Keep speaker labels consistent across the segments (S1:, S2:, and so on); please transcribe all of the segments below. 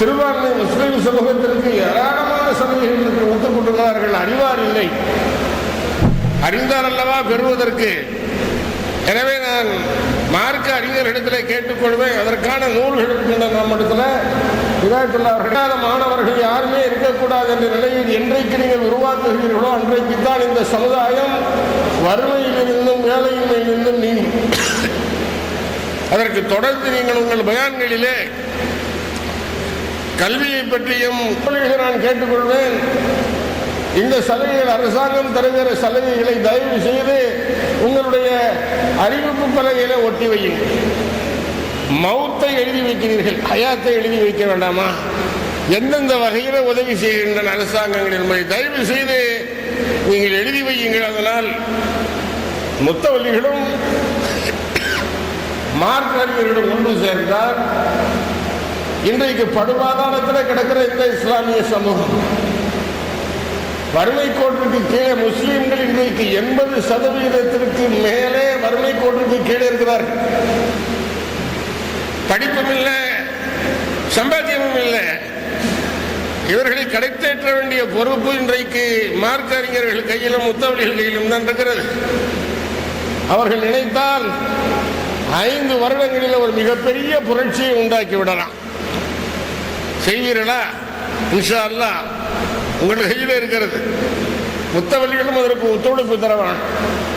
S1: சிறுபான்மை முஸ்லீம் சமூகத்திற்கு ஏராளமான சலுகைகளுக்கு ஒத்துக்கொண்டுள்ளார்கள் அறிவார் இல்லை. அறிந்தால் அல்லவா பெறுவதற்கு? எனவே நான் மார்க்க அறிஞர்களிடத்தில் கேட்டுக்கொள்வேன். அதற்கான நூல்கள் இருக்கின்ற நம்மிடத்தில் இதாயத்துள்ள அவர்களாத மாணவர்கள் யாருமே இருக்கக்கூடாது என்ற நிலையில் என்றைக்கு நீங்கள் உருவாக்குகிறீர்களோ அன்றைக்கு தான் இந்த சமுதாயம் வறுமையிலிருந்தும் வேலையின்மையிலிருந்தும் நீங்கும். அதற்கு தொடர்ந்து நீங்கள் உங்கள் பயான்களிலே கல்வியை பற்றியும் நான் கேட்டுக்கொள்வேன். இந்த சலுகைகள் அரசாங்கம் தருகிற சலுகைகளை தயவு செய்து உங்களுடைய அறிவிப்பு பலகையில ஒட்டி வையுங்கள். மௌத்தை எழுதி வைக்கிறீர்கள். ஹயாத்தை எழுதி வைக்க வேண்டாமா? எந்தெந்த வகையில் உதவி செய்கின்றன அரசாங்கங்கள் என்பதை தயவு செய்து நீங்கள் எழுதி வையுங்கள். அதனால் முத்தவல்லிகளும் மார்க் அறிஞர்களும் ஒன்று சேர்ந்தால் இன்றைக்கு படுபாதாளத்தில் கிடக்கிற இந்த இஸ்லாமிய சமூகம் வறுமை கோட்டிற்கு கீழே முஸ்லீம்கள் இன்றைக்கு எண்பது சதவீதத்திற்கு மேலே வறுமை கோட்டிற்கு கீழே இருக்கிறார்கள். படிப்பும் இல்லை சம்பாத்தியமும் இல்லை. இவர்களை கடைத்தேற்ற வேண்டிய பொறுப்பு இன்றைக்கு மார்க்க அறிஞர்கள் கையிலும் முத்தவழிகள் கையிலும் தான் இருக்கிறது. அவர்கள் நினைத்தால் ஐந்து வருடங்களில் ஒரு மிகப்பெரிய புரட்சியை உண்டாக்கி விடலாம். செய்வீர்களா இன்ஷா அல்லாஹ் உங்கள் கையில் இருக்கிறது முத்தவல்லிகளும் அதற்கு ஒத்துழைப்பு தரவான்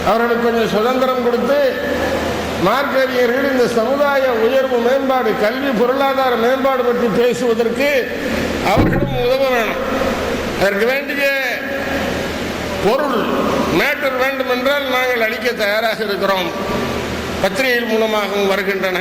S1: அவர்களுக்கு கொஞ்சம் சுதந்திரம் கொடுத்து மார்க்கறிஞர்கள் இந்த சமுதாய உயர்வு மேம்பாடு கல்வி பொருளாதார மேம்பாடு பற்றி பேசுவதற்கு அவர்களும் உதவ வேணும். அதற்கு வேண்டிய பொருள் மேட்டர் வேண்டும் என்றால் நாங்கள் அளிக்க தயாராக இருக்கிறோம். பத்திரிகை மூலமாகவும் வருகின்றன.